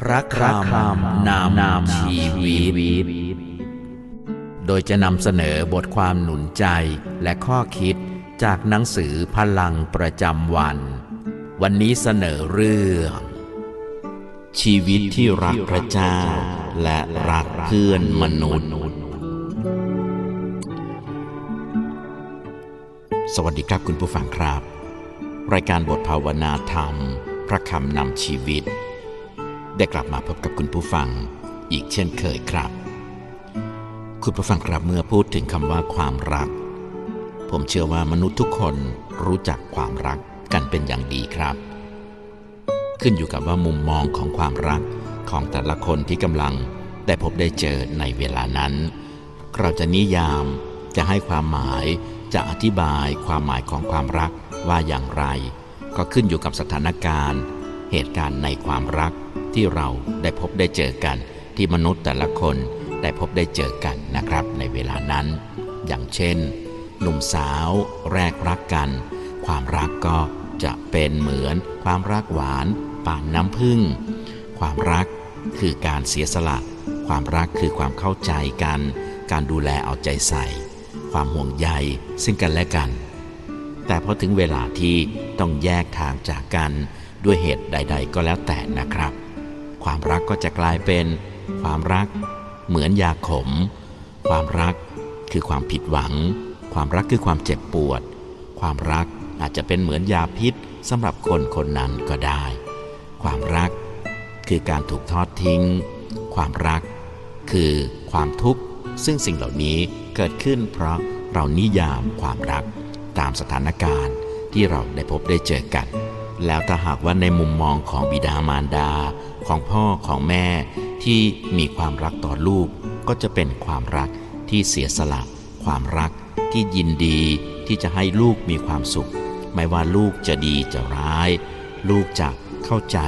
พระคำนำนำชีวิต โดยจะนำเสนอบทความหนุนใจและข้อคิดจากหนังสือพลังประจำวัน วันนี้เสนอเรื่อง ชีวิตที่รักพระเจ้าและรักเพื่อนมนุษย์ สวัสดีครับคุณผู้ฟังครับ รายการบทภาวนาธรรม พระคำนำชีวิต ได้กลับมาพบกับคุณผู้ฟังอีกเช่นเคยครับ คุณผู้ฟังครับเมื่อพูดถึงคำว่าความรัก ผมเชื่อว่ามนุษย์ทุกคนรู้จักความรักกันเป็นอย่างดีครับ ขึ้นอยู่กับว่ามุมมองของความรักของแต่ละคนที่กำลังได้พบได้เจอในเวลานั้น เราจะนิยามจะให้ความหมายจะอธิบายความหมายของความรักว่าอย่างไร ก็ขึ้นอยู่กับสถานการณ์ เหตุการณ์ในความรัก ที่เราได้พบได้เจอกัน ที่มนุษย์แต่ละคนได้พบได้เจอกันนะครับ ในเวลานั้น อย่างเช่น หนุ่มสาวแรกรักกัน ความรักก็จะเป็นเหมือน ความรักหวานป่านน้ำผึ้งความรักคือการเสียสละ ความรักคือความเข้าใจกัน การดูแลเอาใจใส่ ความห่วงใยซึ่งกันและกัน แต่พอถึงเวลาที่ต้องแยกทางจากกันด้วยเหตุใด ๆ ก็แล้วแต่นะครับ ความรักก็จะกลายเป็น ความรัก เหมือนยาขม ความรักคือความผิดหวัง ความรักคือความเจ็บปวด ความรักอาจจะเป็นเหมือนยาพิษสำหรับคนคนนั้นก็ได้ ความรักคือการถูกทอดทิ้ง ความรัก คือความทุกข์ ซึ่งสิ่งเหล่านี้เกิดขึ้นเพราะเรานิยามความรักตามสถานการณ์ที่เราได้พบได้เจอกัน แล้วถ้าหากว่าในมุมมองของบิดามารดา ของพ่อของแม่ที่มีความรักต่อลูก ก็จะเป็นความรักที่เสียสละ ความรักที่ยินดีที่จะให้ลูกมีความสุข ไม่ว่าลูกจะดีจะร้าย ลูกจะเข้าใจ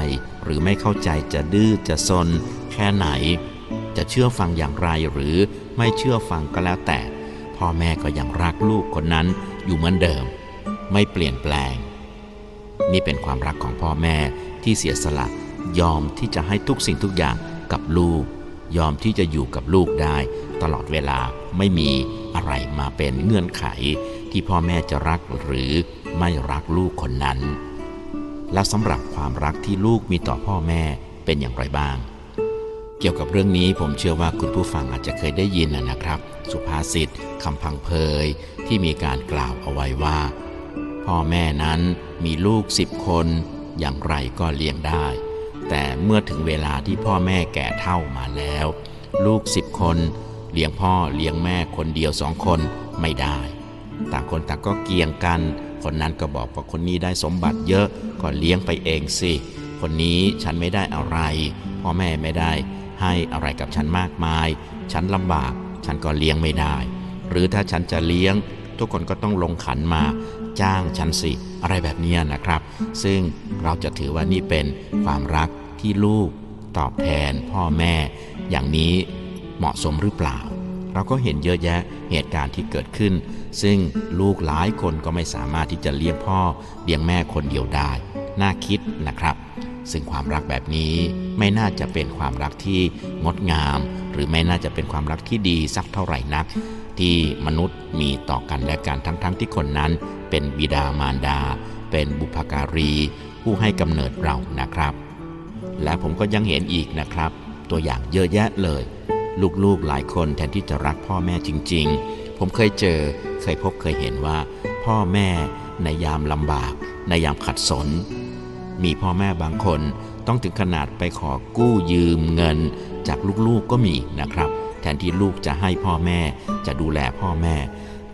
หรือไม่เข้าใจจะดื้อจะซนแค่ไหน จะเชื่อฟังอย่างไรหรือไม่เชื่อฟังก็แล้วแต่ พ่อแม่ก็ยังรักลูกคนนั้นอยู่เหมือนเดิม ไม่เปลี่ยนแปลง นี่เป็นความรักของพ่อแม่ที่เสียสละ ยอมที่จะให้ทุกสิ่งทุกอย่างกับลูก ยอมที่จะอยู่กับลูกได้ ตลอดเวลาไม่มีอะไรมาเป็นเงื่อนไข ที่พ่อแม่จะรักหรือไม่รักลูกคนนั้น และสำหรับความรักที่ลูกมีต่อพ่อแม่เป็นอย่างไรบ้าง เกี่ยวกับเรื่องนี้ผมเชื่อว่าคุณผู้ฟังอาจจะเคยได้ยินนะครับ สุภาษิตคำพังเพยที่มีการกล่าวเอาไว้ว่า พ่อแม่นั้นมีลูกสิบคนอย่างไรก็เลี้ยงได้ แต่เมื่อถึงเวลาที่พ่อแม่แก่เท่ามาแล้ว ลูกสิบคนเลี้ยงพ่อเลี้ยงแม่คนเดียวสองคนไม่ได้ ต่างคนต่างก็เกี่ยงกัน คนนั้นก็บอกว่าคนนี้ได้สมบัติเยอะก็เลี้ยงไปเองสิ คนนี้ฉันไม่ได้อะไร พ่อแม่ไม่ได้ ให้อะไรกับฉันมากมาย ฉันลำบาก ฉันก็เลี้ยงไม่ได้ หรือถ้าฉันจะเลี้ยง ทุกคนก็ต้องลงขันมา จ้างฉันสิ อะไรแบบนี้นะครับ ซึ่งเราจะถือว่านี่เป็นความรักที่ลูกตอบแทนพ่อแม่ อย่างนี้เหมาะสมหรือเปล่า เราก็เห็นเยอะแยะเหตุการณ์ที่เกิดขึ้น ซึ่งลูกหลายคนก็ไม่สามารถที่จะเลี้ยงพ่อเลี้ยงแม่คนเดียวได้ น่าคิดนะครับ ซึ่งความรักแบบนี้ไม่น่าจะเป็นความรักที่งดงาม หรือไม่น่าจะเป็นความรักที่ดีสักเท่าไหร่นักที่มนุษย์มีต่อกันและกันทั้งๆทที่คนนั้น เป็นบิดามารดา เป็นบุพการี ผู้ให้กำเนิดเรานะครับ และผมก็ยังเห็นอีกนะครับ ตัวอย่างเยอะแยะเลย ลูกๆหลายคนแทนที่จะรักพ่อแม่จริง ๆ ผมเคยเจอเคยพบเคยเห็นว่า พ่อแม่ในยามลำบาก ในยามขัดสน มีพ่อแม่บางคนต้องถึงขนาดไปขอกู้ยืมเงิน จากลูกๆก็มีนะครับ แทนที่ลูกจะให้พ่อแม่จะดูแลพ่อแม่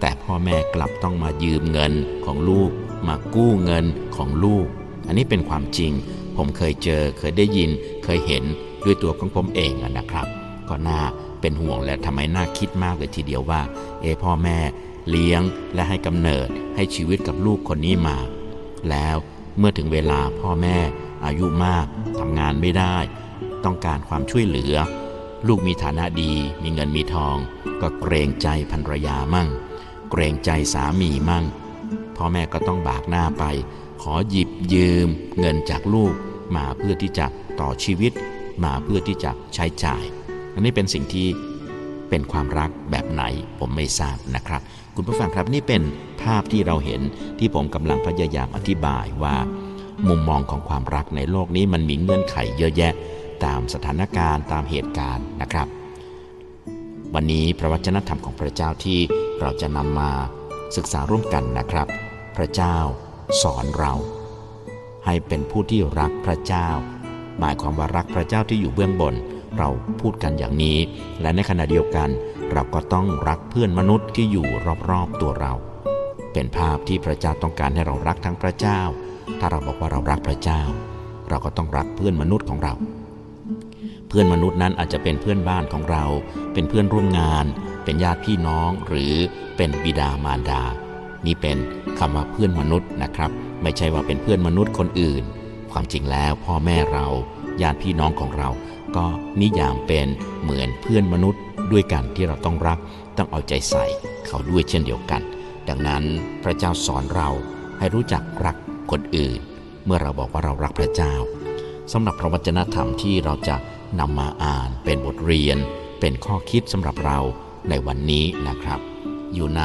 แต่พ่อแม่กลับต้องมายืมเงินของลูก มากู้เงินของลูก อันนี้เป็นความจริง ผมเคยเจอเคยได้ยิน เคยเห็นด้วยตัวของผมเองนะครับ ก็น่าเป็นห่วงและทำไมน่าคิดมากเลยทีเดียวว่า เอพ่อแม่เลี้ยงและให้กำเนิดให้ชีวิตกับลูกคนนี้มา แล้วเมื่อถึงเวลาพ่อแม่อายุมากทำงานไม่ได้ ต้องการความช่วยเหลือ ลูกมีฐานะดี มีเงินมีทอง ก็เกรงใจภรรยามั่ง เกรงใจสามีมั่ง พ่อแม่ก็ต้องบากหน้าไป ขอหยิบยืมเงินจากลูกมาเพื่อที่จะต่อชีวิต มาเพื่อที่จะใช้จ่าย อันนี้เป็นสิ่งที่เป็นความรักแบบไหนผมไม่ทราบนะครับ คุณผู้ฟังครับนี่เป็นภาพที่เราเห็นที่ผมกำลังพยายามอธิบายว่า มุมมองของความรักในโลกนี้มันมีเงื่อนไขเยอะแยะ ตามสถานการณ์ตามเหตุการณ์นะครับ วันนี้พระวจนะธรรมของพระเจ้าที่เราจะนำมาศึกษาร่วมกันนะครับ พระเจ้าสอนเรา ให้เป็นผู้ที่รักพระเจ้า หมายความว่ารักพระเจ้าที่อยู่เบื้องบน เราพูดกันอย่างนี้ และในขณะเดียวกัน เราก็ต้องรักเพื่อนมนุษย์ที่อยู่รอบๆตัวเรา เป็นภาพที่พระเจ้าต้องการให้เรารักทั้งพระเจ้า ถ้าเราบอกว่าเรารักพระเจ้า เราก็ต้องรักเพื่อนมนุษย์ของเรา พื่อนมนุษย์นั้นอาจจะเป็นเพื่อนบ้านของเรา เป็นเพื่อนร่วมงาน เป็นญาติพี่น้อง หรือเป็นบิดามารดา นี่เป็นคำว่าเพื่อนมนุษย์นะครับ ไม่ใช่ว่าเป็นเพื่อนมนุษย์คนอื่น ความจริงแล้วพ่อแม่เราญาติพี่น้องของเรา ก็นิยามเป็นเหมือนเพื่อนมนุษย์ด้วยกันที่เราต้องรัก ต้องเอาใจใส่เขาด้วยเช่นเดียวกัน ดังนั้นพระเจ้าสอนเราให้รู้จักรักคนอื่น เมื่อเราบอกว่าเรารักพระเจ้าสำหรับพระวจนะธรรมที่เราจะ นำมาอ่านเป็นบทเรียน เป็นข้อคิดสำหรับเราในวันนี้นะครับ อยู่ใน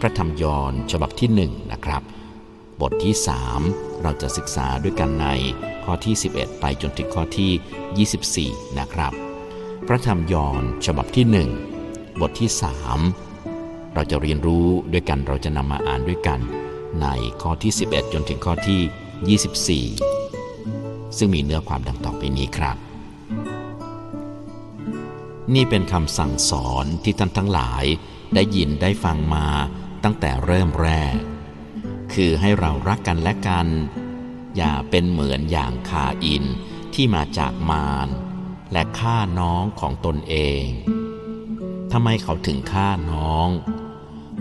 พระธรรมยอนฉบับที่1นะครับ บทที่ 3 เราจะศึกษาด้วยกันในข้อที่ 11 ไปจนถึงข้อที่ 24 นะครับ พระธรรมยอนฉบับที่ 1 บทที่ 3 เราจะเรียนรู้ด้วยกันเราจะนำมาอ่านด้วยกัน ในข้อที่ 11 จนถึงข้อที่ 24 ซึ่งมีเนื้อความดังต่อไปนี้ครับ นี่เป็นคำสั่งสอนที่ท่านทั้งหลายได้ยินได้ฟังมาตั้งแต่เริ่มแรก คือให้เรารักกันและกัน อย่าเป็นเหมือนอย่างคาอินที่มาจากมารและฆ่าน้องของตนเองทำไมเขาถึงฆ่าน้อง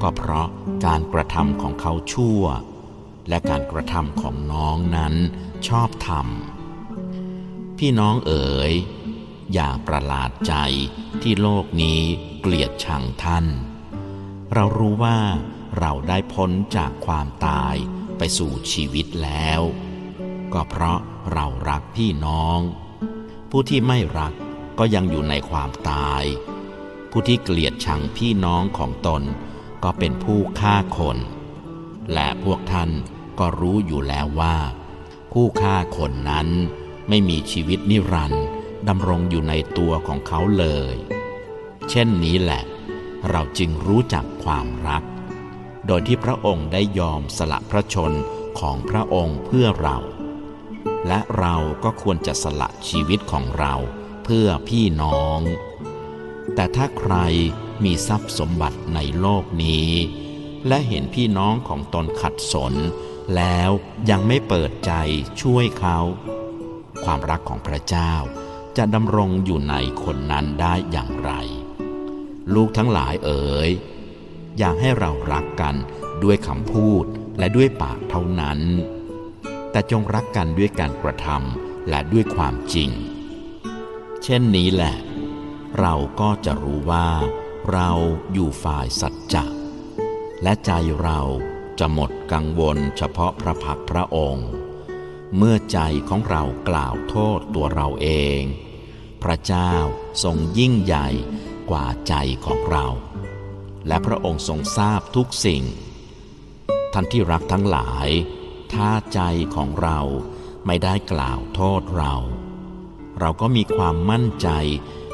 ก็เพราะการกระทำของเขาชั่ว และการกระทำของน้องนั้นชอบธรรมพี่น้องเอ๋ย อย่าประหลาดใจที่โลกนี้เกลียดชังท่าน เรารู้ว่าเราได้พ้นจากความตายไปสู่ชีวิตแล้ว ก็เพราะเรารักพี่น้อง ผู้ที่ไม่รักก็ยังอยู่ในความตาย ผู้ที่เกลียดชังพี่น้องของตนก็เป็นผู้ฆ่าคน และพวกท่านก็รู้อยู่แล้วว่า ผู้ฆ่าคนนั้นไม่มีชีวิตนิรันดร์ ดำรงอยู่ในตัวของเขาเลย เช่นนี้แหละ เราจึงรู้จักความรัก โดยที่พระองค์ได้ยอมสละพระชนของพระองค์เพื่อเรา และเราก็ควรจะสละชีวิตของเราเพื่อพี่น้อง แต่ถ้าใครมีทรัพย์สมบัติในโลกนี้ และเห็นพี่น้องของตนขัดสน แล้วยังไม่เปิดใจช่วยเขา ความรักของพระเจ้า จะดำรงอยู่ในคนนั้นได้อย่างไร ลูกทั้งหลายเอ๋ยอยากให้เรารักกันด้วยคำพูดและด้วยปากเท่านั้น แต่จงรักกันด้วยการกระทำและด้วยความจริง เช่นนี้แหละ เราก็จะรู้ว่า เราอยู่ฝ่ายสัจจะและใจเราจะหมดกังวลเฉพาะพระพักพระองค์ เมื่อใจของเรากล่าวโทษตัวเราเอง พระเจ้าทรงยิ่งใหญ่กว่าใจของเรา และพระองค์ทรงทราบทุกสิ่ง ท่านที่รักทั้งหลาย ถ้าใจของเราไม่ได้กล่าวโทษเรา เราก็มีความมั่นใจ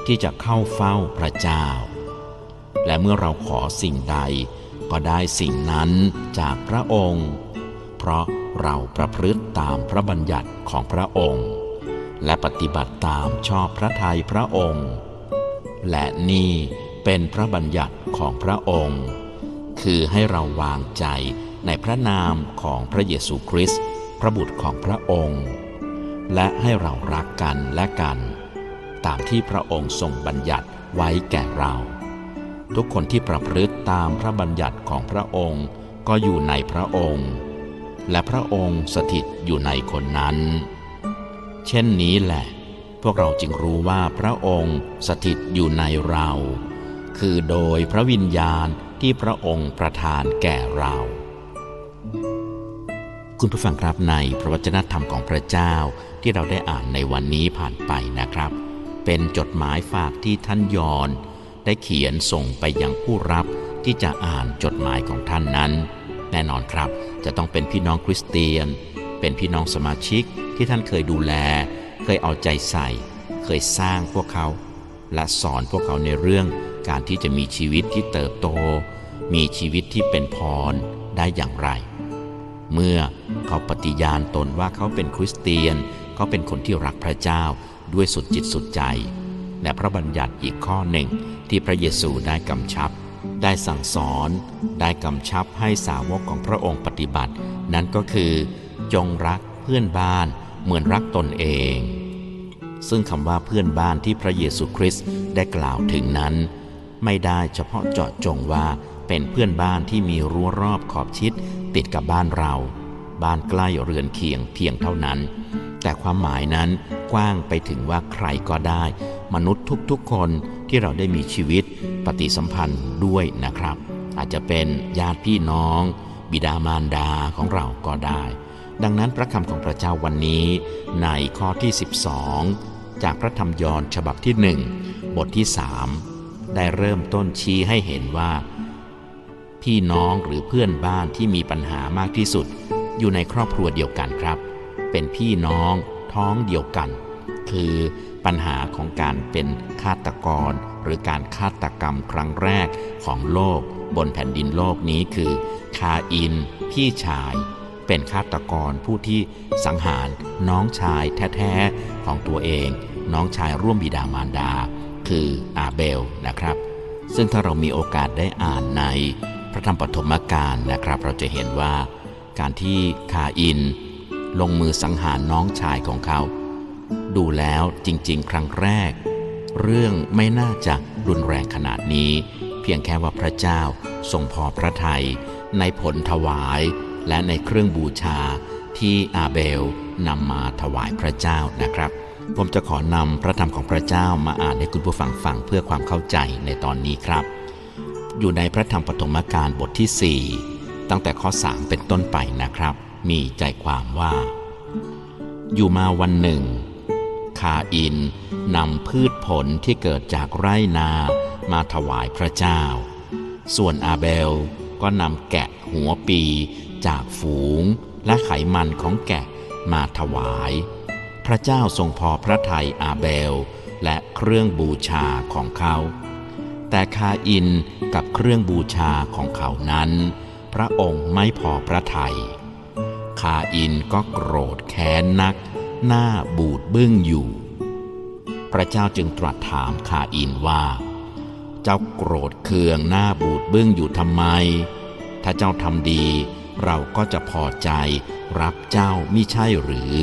ที่จะเข้าเฝ้าพระเจ้า และเมื่อเราขอสิ่งใด ก็ได้สิ่งนั้นจากพระองค์ เพราะเราประพฤติตามพระบัญญัติของพระองค์ และปฏิบัติตามชอบพระทัยพระองค์ และนี่เป็นพระบัญญัติของพระองค์ คือให้เราวางใจในพระนามของพระเยซูคริสต์พระบุตรของพระองค์ และให้เรารักกันและกัน ตามที่พระองค์ทรงบัญญัติไว้แก่เรา ทุกคนที่ประพฤติตามพระบัญญัติของพระองค์ก็อยู่ในพระองค์ และพระองค์สถิตอยู่ในคนนั้น เช่นนี้แหละ พวกเราจึงรู้ว่าพระองค์สถิตอยู่ในเรา คือโดยพระวิญญาณที่พระองค์ประทานแก่เรา คุณผู้ฟังครับในพระวจนะธรรมของพระเจ้าที่เราได้อ่านในวันนี้ผ่านไปนะครับ เป็นจดหมายฝากที่ท่านยอน ได้เขียนส่งไปยังผู้รับที่จะอ่านจดหมายของท่านนั้น แน่นอนครับ จะต้องเป็นพี่น้องคริสเตียน เป็นพี่น้องสมาชิก ที่ท่านเคยดูแล เคยเอาใจใส่ เคยสร้างพวกเขา และสอนพวกเขาในเรื่องการที่จะมีชีวิตที่เติบโต มีชีวิตที่เป็นพรได้อย่างไร เมื่อเขาปฏิญาณตนว่าเขาเป็นคริสเตียน เขาเป็นคนที่รักพระเจ้าด้วยสุดจิตสุดใจ และพระบัญญัติอีกข้อหนึ่งที่พระเยซูได้กำชับ ได้สั่งสอน ได้กำชับให้สาวกของพระองค์ปฏิบัติ นั่นก็คือ จงรักเพื่อนบ้าน เหมือนรักตนเอง ซึ่งคำว่าเพื่อนบ้านที่พระเยซูคริสต์ได้กล่าวถึงนั้น ไม่ได้เฉพาะเจาะจงว่าเป็นเพื่อนบ้านที่มีรั้วรอบขอบชิดติดกับบ้านเรา บ้านใกล้เรือนเคียงเพียงเท่านั้น แต่ความหมายนั้นกว้างไปถึงว่าใครก็ได้ มนุษย์ทุกๆคนที่เราได้มีชีวิตปฏิสัมพันธ์ด้วยนะครับ อาจจะเป็นญาติพี่น้อง บิดามารดาของเราก็ได้ ดังนั้นพระคำของพระเจ้าวันนี้ในข้อที่ 12 จากพระธรรมยอนฉบับที่1บทที่3ได้เริ่มต้นชี้ให้เห็นว่า พี่น้องหรือเพื่อนบ้านที่มีปัญหามากที่สุด อยู่ในครอบครัวเดียวกันครับ เป็นพี่น้องท้องเดียวกัน คือปัญหาของการเป็นฆาตกร หรือการฆาตกรรมครั้งแรกของโลก บนแผ่นดินโลกนี้คือคาอิน พี่ชาย เป็นฆาตกรผู้ที่สังหารน้องชายแท้ๆของตัวเอง น้องชายร่วมบิดามารดา คืออาเบลนะครับ ซึ่งถ้าเรามีโอกาสได้อ่านในพระธรรมปฐมกาลนะครับ เราจะเห็นว่า การที่คาอิน ลงมือสังหารน้องชายของเขา ดูแล้วจริง ๆ ครั้งแรก เรื่องไม่น่าจะรุนแรงขนาดนี้ เพียงแค่ว่าพระเจ้าทรงพอพระทัยในผลถวาย และในเครื่องบูชาที่อาเบลนำมาถวายพระเจ้านะครับ ผมจะขอนำพระธรรมของพระเจ้ามาอ่านให้คุณผู้ฟังฟังเพื่อความเข้าใจในตอนนี้ครับ อยู่ในพระธรรมปฐมกาลบทที่ 4 ตั้งแต่ข้อ 3 เป็นต้นไปนะครับ มีใจความว่า อยู่มาวันหนึ่ง คาอินนำพืชผลที่เกิดจากไร่นามาถวายพระเจ้า ส่วนอาเบล ก็นำแกะหัวปีจากฝูงและไขมันของแกะมาถวาย พระเจ้าทรงพอพระทัยอาเบล และเครื่องบูชาของเขา แต่คาอินกับเครื่องบูชาของเขานั้น พระองค์ไม่พอพระทัยคาอินก็โกรธแค้นนัก หน้าบูดบึ้งอยู่ พระเจ้าจึงตรัสถามคาอินว่า จ้าโกรธเคืองหน้าบูดบึ้งอยู่ทำไม ถ้าเจ้าทำดี เราก็จะพอใจรับเจ้ามิใช่หรือ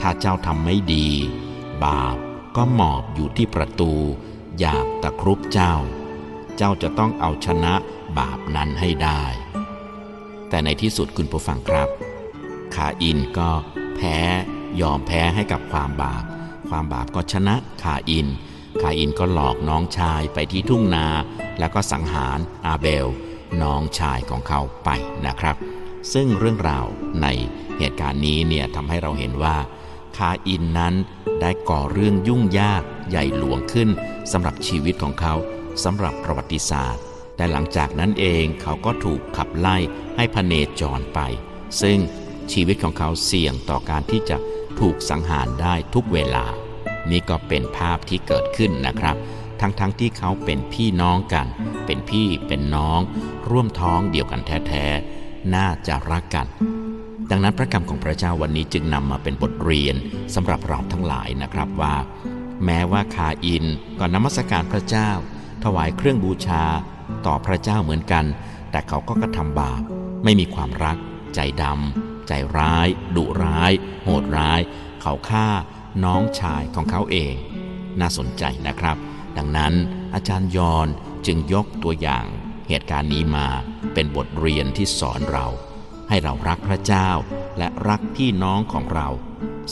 ถ้าเจ้าทำไม่ดี บาปก็หมอบอยู่ที่ประตู อยากตะครุบเจ้า เจ้าจะต้องเอาชนะบาปนั้นให้ได้ แต่ในที่สุดคุณผู้ฟังครับคาอินก็แพ้ยอมแพ้ให้กับความบาป ความบาปก็ชนะคาอิน คาอินก็หลอกน้องชายไปที่ทุ่งนา แล้วก็สังหารอาเบล น้องชายของเขาไปนะครับ ซึ่งเรื่องราวในเหตุการณ์นี้เนี่ยทำให้เราเห็นว่าคาอินนั้นได้ก่อเรื่องยุ่งยากใหญ่หลวงขึ้นสำหรับชีวิตของเขาสำหรับประวัติศาสตร์ แต่หลังจากนั้นเองเขาก็ถูกขับไล่ให้พเนจรไป ซึ่งชีวิตของเขาเสี่ยงต่อการที่จะถูกสังหารได้ทุกเวลา นี่ก็เป็นภาพที่เกิดขึ้นนะครับ ทั้งๆทที่เขาเป็นพี่น้องกัน เป็นพี่เป็นน้อง ร่วมท้องเดียวกันแท้ๆ น่าจะรักกัน ดังนั้นพระคำของพระเจ้าวันนี้จึงนำมาเป็นบทเรียนสำหรับเราทั้งหลายนะครับว่า แม้ว่าคาอินก็นมัสการพระเจ้า ถวายเครื่องบูชา ต่อพระเจ้าเหมือนกัน แต่เขาก็กระทำบาปไม่มีความรัก ใจดำใจร้าย ดุร้าย โหดร้าย เขาฆ่า น้องชายของเขาเอง น่าสนใจนะครับ ดังนั้นอาจารย์ยอนจึงยกตัวอย่างเหตุการณ์นี้มาเป็นบทเรียนที่สอนเรา ให้เรารักพระเจ้าและรักพี่น้องของเรา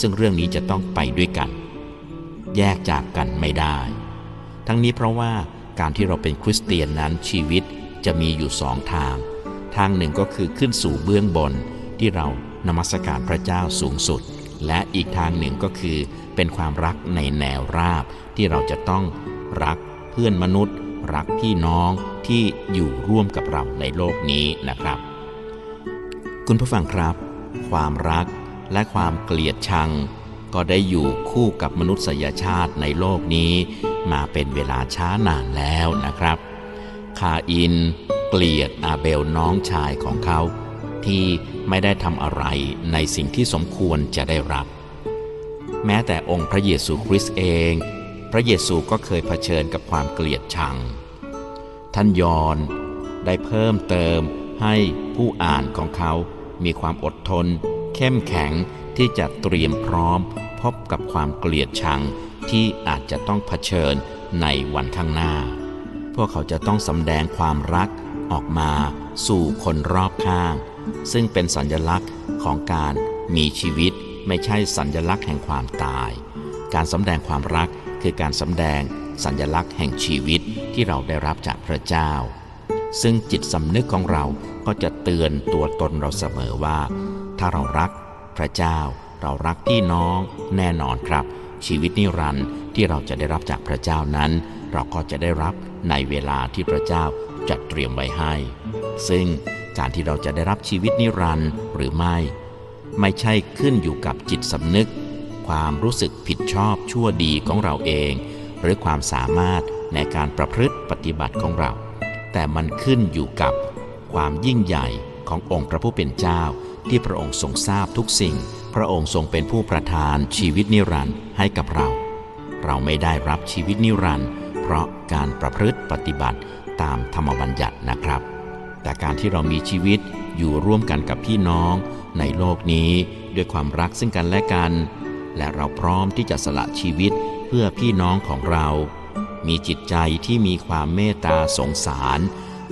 ซึ่งเรื่องนี้จะต้องไปด้วยกัน แยกจากกันไม่ได้ ทั้งนี้เพราะว่าการที่เราเป็นคริสเตียนนั้นชีวิตจะมีอยู่สองทาง ทางหนึ่งก็คือขึ้นสู่เบื้องบนที่เรานมัสการพระเจ้าสูงสุด และอีกทางหนึ่งก็คือ เป็นความรักในแนวราบ ที่เราจะต้องรักเพื่อนมนุษย์ รักพี่น้องที่อยู่ร่วมกับเราในโลกนี้นะครับ คุณผู้ฟังครับ ความรักและความเกลียดชัง ก็ได้อยู่คู่กับมนุษยชาติในโลกนี้ มาเป็นเวลาช้านานแล้วนะครับ คาอิน เกลียดอาเบลน้องชายของเขา ที่ไม่ได้ทำอะไรในสิ่งที่สมควรจะได้รับ แม้แต่องค์พระเยซูคริสต์เอง พระเยซูก็เคยเผชิญกับความเกลียดชัง ท่านยอนได้เพิ่มเติมให้ผู้อ่านของเขามีความอดทน เข้มแข็งที่จะเตรียมพร้อม พบกับความเกลียดชังที่อาจจะต้องเผชิญในวันข้างหน้า พวกเขาจะต้องสำแดงความรักออกมาสู่คนรอบข้าง ซึ่งเป็นสัญลักษณ์ของการมีชีวิต ไม่ใช่สัญลักษณ์แห่งความตาย การสำแดงความรักคือการสำแดงสัญลักษณ์แห่งชีวิตที่เราได้รับจากพระเจ้า ซึ่งจิตสำนึกของเราก็จะเตือนตัวตนเราเสมอว่า ถ้าเรารักพระเจ้า เรารักพี่น้องแน่นอนครับ ชีวิตนิรันดร์ที่เราจะได้รับจากพระเจ้านั้น เราก็จะได้รับในเวลาที่พระเจ้าจัดเตรียมไว้ให้ ซึ่ง การที่เราจะได้รับชีวิตนิรันดร์หรือไม่ ไม่ใช่ขึ้นอยู่กับจิตสำนึก ความรู้สึกผิดชอบชั่วดีของเราเอง หรือความสามารถในการประพฤติปฏิบัติของเรา แต่มันขึ้นอยู่กับความยิ่งใหญ่ขององค์พระผู้เป็นเจ้า ที่พระองค์ทรงทราบทุกสิ่ง พระองค์ทรงเป็นผู้ประทานชีวิตนิรันดร์ให้กับเรา เราไม่ได้รับชีวิตนิรันดร์เพราะการประพฤติปฏิบัติตามธรรมบัญญัตินะครับ แต่การที่เรามีชีวิตอยู่ร่วมกันกับพี่น้อง ในโลกนี้ด้วยความรักซึ่งกันและกัน และเราพร้อมที่จะสละชีวิตเพื่อพี่น้องของเรา มีจิตใจที่มีความเมตตาสงสาร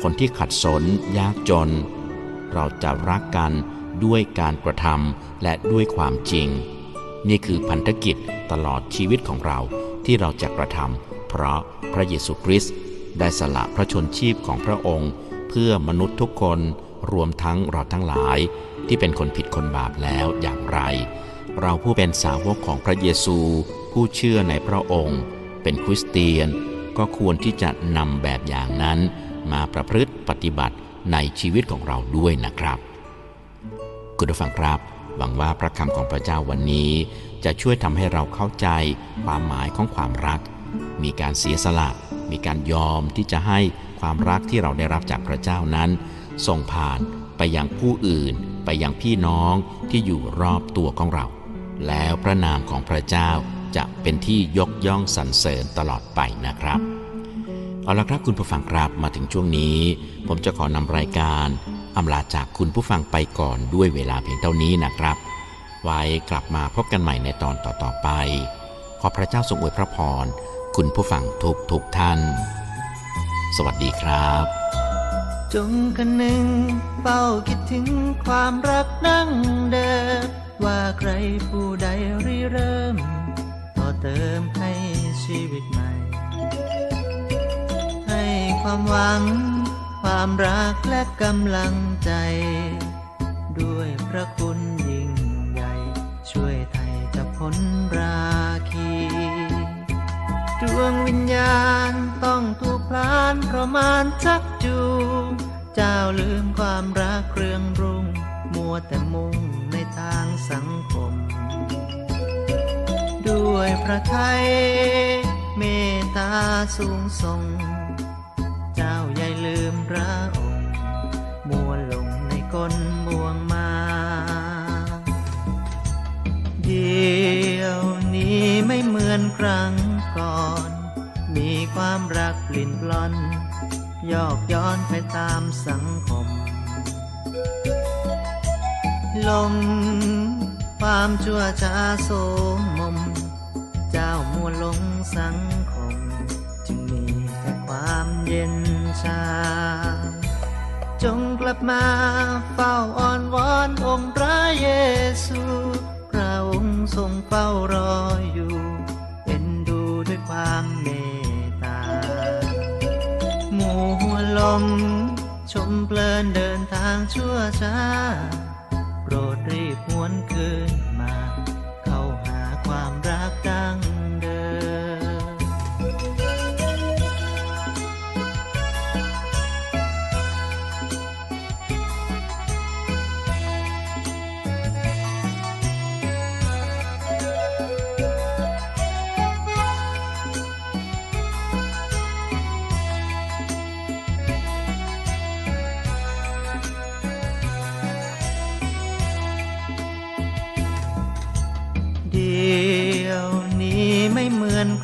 คนที่ขัดสนยากจน เราจะรักกันด้วยการกระทำและด้วยความจริง นี่คือพันธกิจตลอดชีวิตของเราที่เราจะกระทำเพราะพระเยซูคริสต์ได้สละพระชนชีพของพระองค์ เพื่อมนุษย์ทุกคนรวมทั้งเราทั้งหลายที่เป็นคนผิดคนบาปแล้วอย่างไร เราผู้เป็นสาวกของพระเยซู ผู้เชื่อในพระองค์ เป็นคริสเตียนก็ควรที่จะนำแบบอย่างนั้น มาประพฤติปฏิบัติในชีวิตของเราด้วยนะครับ คุณผู้ฟังครับ หวังว่าพระคำของพระเจ้าวันนี้ จะช่วยทำให้เราเข้าใจความหมายของความรัก มีการเสียสละ มีการยอมที่จะให้ ความรักที่เราได้รับจากพระเจ้านั้น ส่งผ่านไปยังผู้อื่น ไปยังพี่น้องที่อยู่รอบตัวของเรา แล้วพระนามของพระเจ้าจะเป็นที่ยกย่องสรรเสริญตลอดไปนะครับเอาละครับคุณผู้ฟังครับมาถึงช่วงนี้ ผมจะขอนำรายการอำลาจากคุณผู้ฟังไปก่อนด้วยเวลาเพียงเท่านี้นะครับ ไว้กลับมาพบกันใหม่ในตอนต่อๆไป ขอพระเจ้าทรงอวยพระพร คุณผู้ฟังทุกทุกท่าน สวัสดีครับ จงกันหนึ่งเป้าคิดถึงความรักนั่งเดิมว่าใครผู้ใดริเริ่ม ต่อเติมให้ชีวิตใหม่ ให้ความหวัง ความรักและกำลังใจ ด้วยพระคุณยิ่งใหญ่ ช่วยไทยจะพ้นรา ดวงวิญญาณต้องถูกพลานเพราะมารชักจูงเจ้าลืมความรักเครื่องรุ่ง มัวแต่มุ่งในทางสังคม ด้วยพระไทยเมตตาสูงส่ง เจ้าอย่าลืมพระองค์ มัวลงในกลบ่วงมาเดี๋ยวนี้ไม่เหมือนครั้ง ความรักปลิ่นปลอนยอกย้อนไปตามสังคมลงความชั่วช้าโสมมใจจ้ามัวหลงสังคม จึงมีแต่ความเย็นชา จงกลับมาเฝ้าอ้อน ทา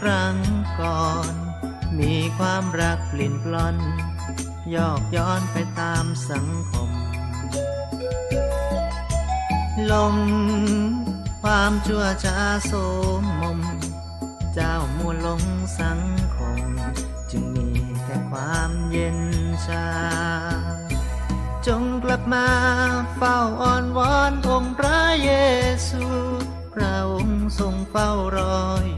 ครั้งก่อน มีความรักปลิ่นปลอน ยอกย้อนไปตามสังคม ลม ความชั่วช้าโสมมม เจ้ามัวลงสังคม จึงมีแต่ความเย็นชา จงกลับมาเฝ้าอ้อนวอนองค์พระเยซู พระองค์ทรงเฝ้ารอย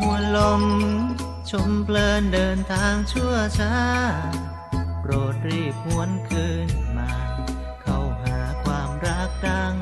หัวลม ชมเพลินเดินทางชั่วช้า โปรดรีบหวนคืนมา เข้าหาความรักดัง